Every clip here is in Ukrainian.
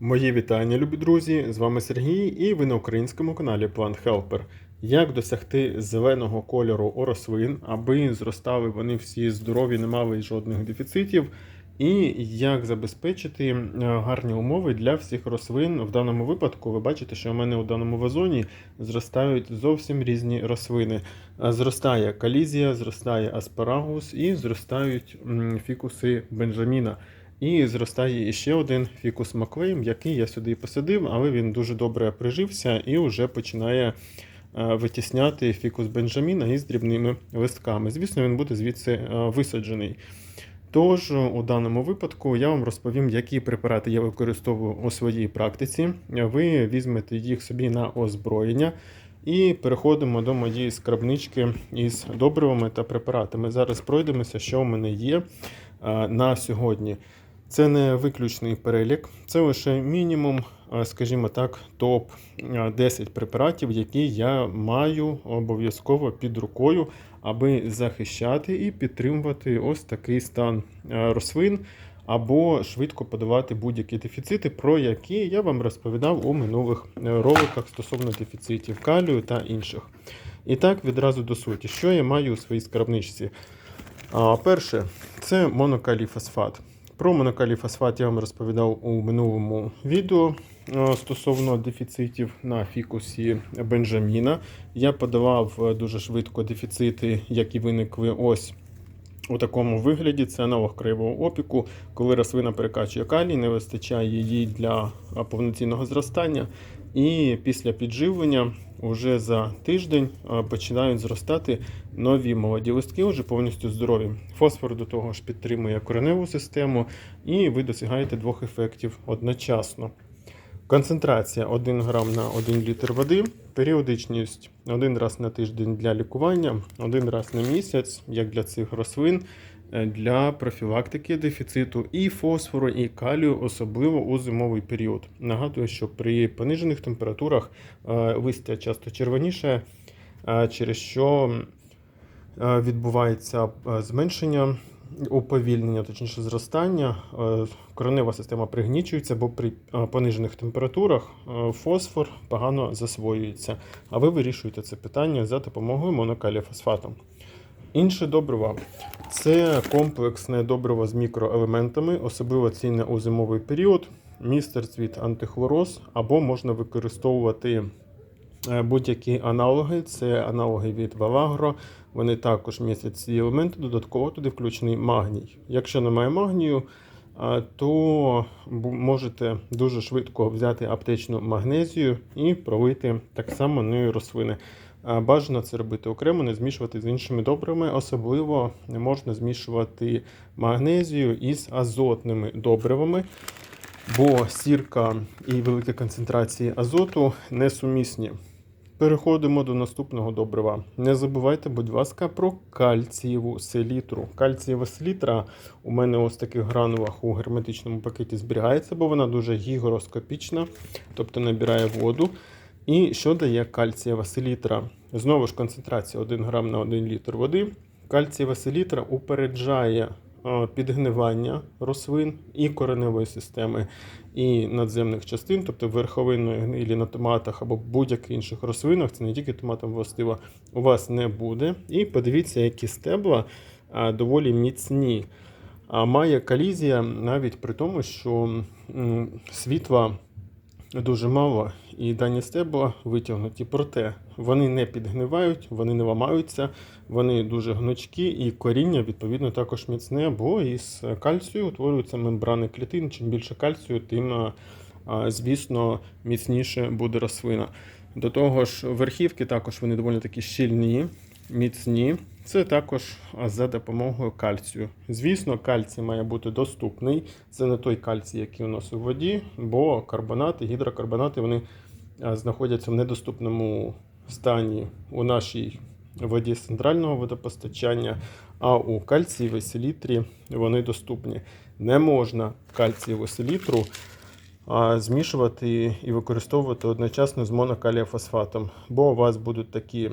Мої вітання, любі друзі! З вами Сергій, і ви на українському каналі Plant Helper. Як досягти зеленого кольору у рослин, аби зростали вони всі здорові, не мали жодних дефіцитів, і як забезпечити е, гарні умови для всіх рослин. В даному випадку ви бачите, що у мене у даному вазоні зростають зовсім різні рослини. Е, Зростає калізія, зростає аспарагус і зростають фікуси бенджаміна. І зростає іще один фікус Маклейм, який я сюди посадив, але він дуже добре прижився і вже починає е, витісняти фікус Бенджаміна із дрібними листками. Звісно, він буде звідси е, висаджений. Тож, у даному випадку я вам розповім, які препарати я використовую у своїй практиці. Ви візьмете їх собі на озброєння. І переходимо до моєї скрабнички із добривами та препаратами. Зараз пройдемося, що в мене є е, на сьогодні. Це не виключний перелік, це лише мінімум, е, скажімо так, топ 10 препаратів, які я маю обов'язково під рукою, аби захищати і підтримувати ось такий стан е, рослин, або швидко подавати будь-які дефіцити, про які я вам розповідав у минулих е, роликах стосовно дефіцитів калію та інших. І так, відразу до суті, що я маю у своїй скарбничці. Перше, це монокаліфосфат. Про монокаліфосфат я вам розповідав у минулому відео е, стосовно дефіцитів на фікусі Бенджаміна. Я подавав е, дуже швидко дефіцити, які виникли ось у такому вигляді. Це аналог краєвого опіку, коли рослина перекачує калій, не вистачає їй для повноцінного зростання. І після підживлення вже за тиждень починають зростати нові молоді листки, вже повністю здорові. Фосфор до того ж підтримує кореневу систему, і ви досягаєте двох ефектів одночасно. Концентрація 1 грам на 1 літр води, періодичність один раз на тиждень для лікування, один раз на місяць, як для цих рослин, е, для профілактики дефіциту і фосфору, і калію, особливо у зимовий період. Нагадую, що при понижених температурах е, листя часто червоніше, е, через що е, відбувається е, зменшення уповільнення, точніше зростання, е, коренева система пригнічується, бо при е, понижених температурах е, фосфор погано засвоюється. А ви вирішуєте це питання за допомогою монокаліфосфату. Інше добриво це комплексне добриво з мікроелементами, особливо цінне у зимовий період, містер цвіт антихлороз, або можна використовувати е, будь-які аналоги, це аналоги від Валагро. Вони також містять ці елементи, додатково туди включений магній. Якщо немає магнію, то можете дуже швидко взяти аптечну магнезію і пролити так само нею рослини. Бажано це робити окремо, не змішувати з іншими добривами. Особливо не можна змішувати магнезію із азотними добривами, бо сірка і великі концентрації азоту несумісні. Переходимо до наступного добрива. Не забувайте, будь ласка, про кальцієву селітру. Кальцієва селітра у мене ось в таких гранулах у герметичному пакеті зберігається, бо вона дуже гігроскопічна, тобто набирає воду. І що дає кальцієва селітра? Знову ж концентрація 1 грам на 1 літр води. Кальцієва селітра упереджає е, підгнивання рослин і кореневої системи, і надземних частин, тобто верховинної гнилі на томатах або будь-яких інших рослинах, це не тільки томатам властиво, у вас не буде. І подивіться, які стебла доволі міцні. А має калізія навіть при тому, що світла дуже мало, і дані стебла витягнуті. Проте вони не підгнивають, вони не ламаються, вони дуже гнучкі, і коріння відповідно також міцне, бо із кальцію утворюються мембрани клітин. Чим більше кальцію, тим, звісно, міцніше буде рослина. До того ж, верхівки також вони доволі такі щільні, міцні. Це також за допомогою кальцію. Звісно, кальцій має бути доступний. Це не той кальцій, який у нас у воді, бо карбонати, гідрокарбонати вони знаходяться в недоступному стані у нашій воді з центрального водопостачання, а у кальцієвій селітрі вони доступні. Не можна кальцієву селітру змішувати і використовувати одночасно з монокаліофосфатом, бо у вас будуть такі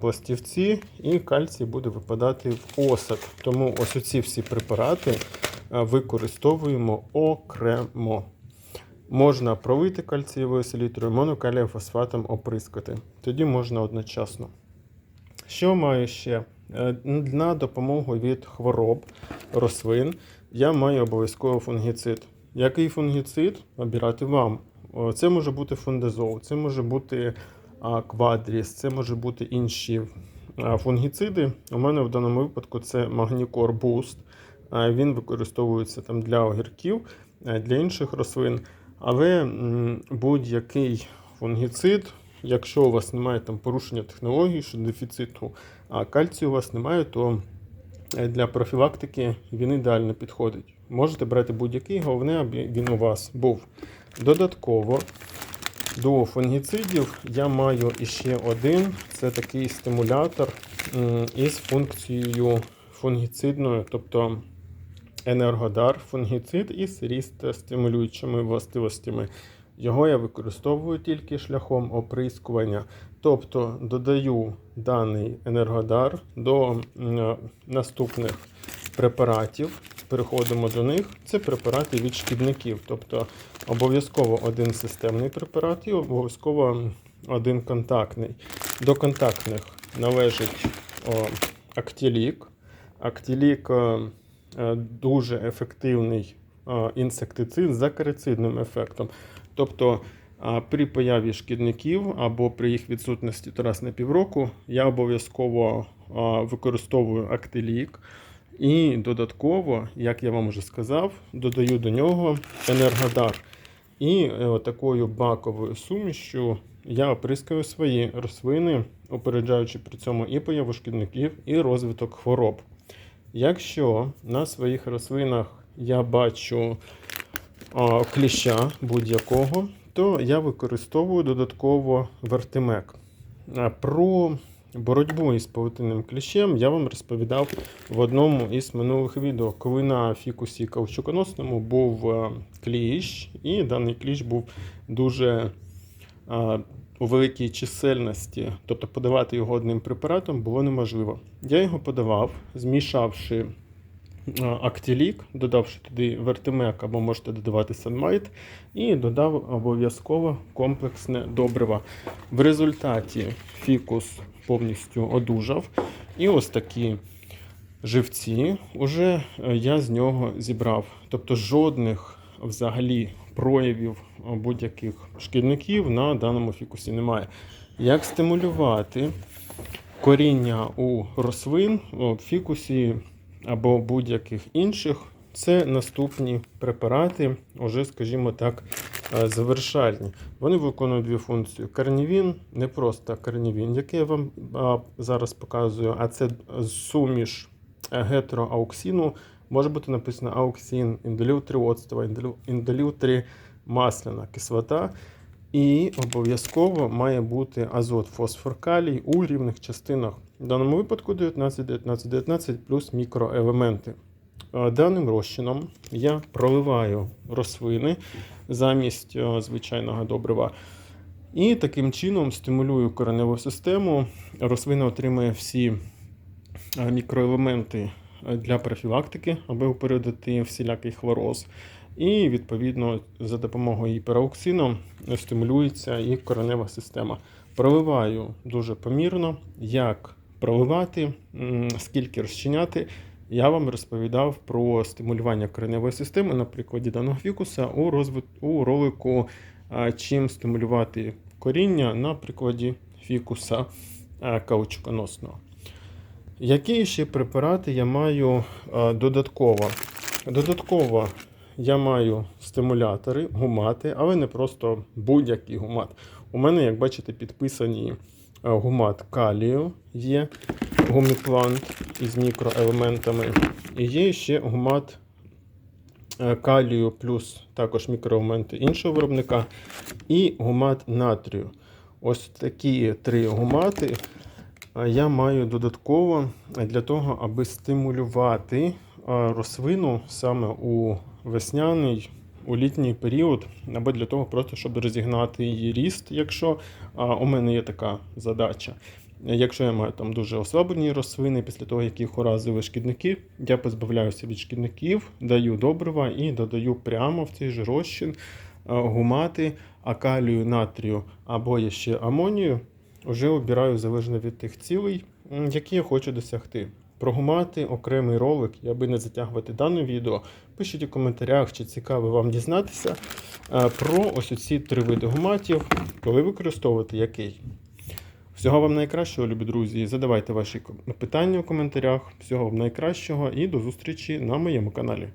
пластівці, і кальцій буде випадати в осад. Тому ось оці всі препарати використовуємо окремо. Можна пролити кальцієвою селітрою, монокалієм фосфатом оприскати. Тоді можна одночасно. Що маю ще? Е, На допомогу від хвороб рослин я маю обов'язково фунгіцид. Який фунгіцид обирати вам? Це може бути фундазол, це може бути квадріс, це може бути інші фунгіциди. У мене в даному випадку це Magnicor Boost. Він використовується там для огірків, для інших рослин. Але будь-який фунгіцид, якщо у вас немає там порушення технологій, що дефіциту а кальцію у вас немає, то е, для профілактики він ідеально підходить. Можете брати будь-який, головне, аби він у вас був. Додатково до фунгіцидів я маю іще один: це такий стимулятор із функцією фунгіцидною, тобто енергодар, фунгіцид із ріст-стимулюючими властивостями. Його я використовую тільки шляхом оприскування. Тобто додаю даний енергодар до наступних препаратів. Переходимо до них. Це препарати від шкідників. Тобто обов'язково один системний препарат і обов'язково один контактний. До контактних належить Актілік. Актілік е, е, дуже ефективний е, інсектицид з акарицидним ефектом. Тобто при появі шкідників або при їх відсутності раз на півроку я обов'язково використовую актилік. І додатково, як я вам вже сказав, додаю до нього енергодар. І е, такою баковою сумішю я оприскаю свої рослини, опереджаючи при цьому і появу шкідників, і розвиток хвороб. Якщо на своїх рослинах я бачу кліща будь-якого, то я використовую додатково вертимек. Про боротьбу із павутинним кліщем я вам розповідав в одному із минулих відео, коли на фікусі каучуконосному був е, кліщ, і даний кліщ був дуже у великій чисельності, тобто подавати його одним препаратом було неможливо. Я його подавав, змішавши актілік, додавши туди вертимек або можете додавати санмайт, і додав обов'язково комплексне добриво. В результаті фікус повністю одужав. І ось такі живці вже е, я з нього зібрав. Тобто жодних взагалі проявів будь-яких шкідників на даному фікусі немає. Як стимулювати коріння у рослин у фікусі або будь-яких інших? Це наступні препарати, уже, скажімо так, е, завершальні. Вони виконують дві функції. Карнівін, не просто карнівін, який я вам зараз показую, а це суміш гетероауксіну. Може бути написано ауксин, індолів 3 оцтова, індолів 3 масляна кислота. І обов'язково має бути азот, фосфор, калій у рівних частинах. В даному випадку 19, 19, 19 плюс мікроелементи. Е, Даним розчином я проливаю рослини замість е, звичайного добрива. І таким чином стимулюю кореневу систему. Рослина отримує всі е, мікроелементи для профілактики, аби упередити всілякий хлороз. І, відповідно, за допомогою гіперауксину стимулюється і коренева система. Проливаю дуже помірно, як проливати, скільки розчиняти. Я вам розповідав про стимулювання кореневої системи на прикладі даного фікуса у розвит... у ролику чим стимулювати коріння на прикладі фікуса каучуконосного. Які ще препарати я маю а, додатково? Додатково я маю стимулятори, гумати, але не просто будь-який гумат. У мене, як бачите, підписані а, гумат калію є гуміплант із мікроелементами. І є ще гумат е, калію плюс також мікроелементи іншого виробника, і гумат натрію. Ось такі три гумати е, я маю додатково для того, аби стимулювати рослину саме у весняний. У літній період, або для того, просто щоб розігнати її ріст, якщо у мене є така задача. Якщо я маю там дуже ослаблені рослини, після того, як їх уразили шкідники, я позбавляюся від шкідників, даю добрива і додаю прямо в цей же розчин гумати, акалію, натрію або ще амонію, вже обираю залежно від тих цілей, які я хочу досягти. Про гумати окремий ролик, і аби не затягувати дане відео, пишіть у коментарях, чи цікаво вам дізнатися е, про ось ці три види гуматів, коли використовувати який. Всього вам найкращого, любі друзі. Задавайте ваші питання у коментарях. Всього вам найкращого і до зустрічі на моєму каналі.